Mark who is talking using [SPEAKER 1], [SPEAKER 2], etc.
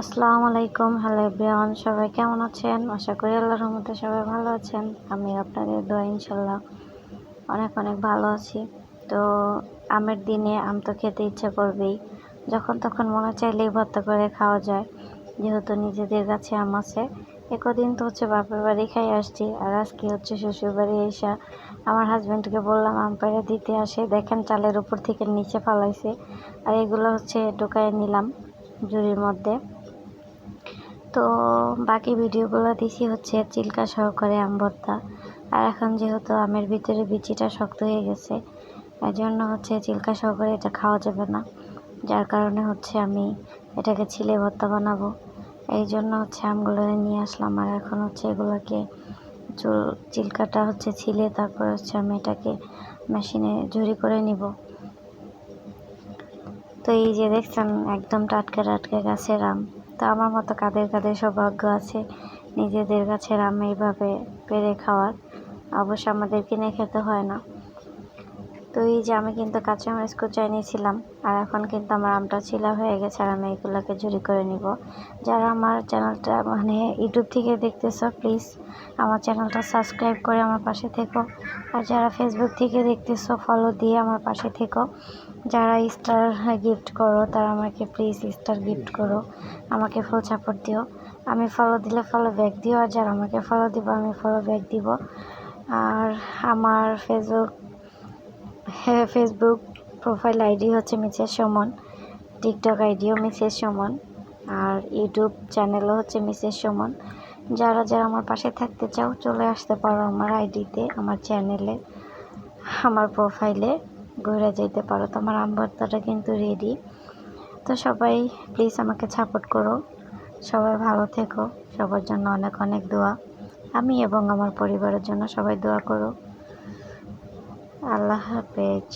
[SPEAKER 1] আসসালামু আলাইকুম। Hello everyone সবাই কেমন আছেন? আশা করি আল্লাহর রহমতে সবাই ভালো আছেন। আমি আপনাদের দোয়া ইনশাল্লাহ অনেক অনেক ভালো আছি। তো আমের দিনে আম তো খেতে ইচ্ছা করবেই। যখন তখন মনে চাইলেই ভর্তা করে খাওয়া যায়। যেহেতু নিজেদের কাছে আম আছে। একদিন তো হচ্ছে বাপের বাড়ি খাই আসছি। আর আজকে হচ্ছে শ্বশুর বাড়ি এসে আমার হাজব্যান্ডকে বললাম, আম পেড়ে দিতে আসে। দেখেন চালের উপর থেকে নিচে ফালাইছে। আর এগুলো হচ্ছে ঢুকাই নিলাম জুড়ির মধ্যে। তো বাকি ভিডিওগুলো দিছি হচ্ছে চিল্কা সহকারে আম ভর্তা আর এখন যেহেতু আমের ভিতরে বিচিটা শক্ত হয়ে গেছে এর জন্য হচ্ছে চিল্কা সহকারে এটা খাওয়া যাবে না। যার কারণে হচ্ছে আমি এটাকে ছিলে ভর্তা বানাবো। এই জন্য হচ্ছে আমগুলো নিয়ে আসলাম। আর এখন হচ্ছে এগুলোকে চুল, চিল্কাটা হচ্ছে ছিলে, তারপর হচ্ছে আমি এটাকে মেশিনে ঝুরি করে নিব। তো এই যে দেখছেন, একদম টাটকা টাটকা গাছের আম। তো আমার মতো কাদের কাদের সৌভাগ্য আছে? নিজেদের গাছের আম এইভাবে পেরে খাওয়ার? অবশ্য আমাদের কিনে খেতে হয় না। তো এই যে আমি কিন্তু কাঁচামরিচ কুচাই নিয়েছিলাম, আর এখন কিন্তু আমার আমটা ছিলা হয়ে গেছে আর আমি এগুলোকে ঝুরি করে নিব। যারা আমার চ্যানেলটা মানে ইউটিউব থেকে দেখতেছো প্লিজ আমার চ্যানেলটা সাবস্ক্রাইব করে আমার পাশে থেকো। আর যারা ফেসবুক থেকে দেখতেছো ফলো দিয়ে আমার পাশে থেকো। যারা স্টার গিফট করো, তারা আমাকে প্লিজ স্টার গিফট করো। আমাকে ফুল সাপোর্ট দিও। আমি ফলো দিলে ফলো ব্যাক দিও, আর যারা আমাকে ফলো দিব, আমি ফলো ব্যাক দিব। আর আমার ফেসবুক হ্যাঁ ফেসবুক প্রোফাইল আইডি হচ্ছে মিসেস সুমন টিকটক আইডিও মিসেস সুমন, আর ইউটিউব চ্যানেলও হচ্ছে মিসেস সুমন। যারা যারা আমার পাশে থাকতে চাও, চলে আসতে পারো আমার আইডিতে আমার চ্যানেলে আমার প্রোফাইলে ঘুরে যেতে পারো। তোমার আম ভর্তাটা কিন্তু রেডি তো সবাই প্লিজ আমাকে সাপোর্ট করো। সবাই ভালো থেকো। সবার জন্য অনেক অনেক দোয়া। আমি এবং আমার পরিবারের জন্য সবাই দোয়া করো। আল্লাহ হাফেজ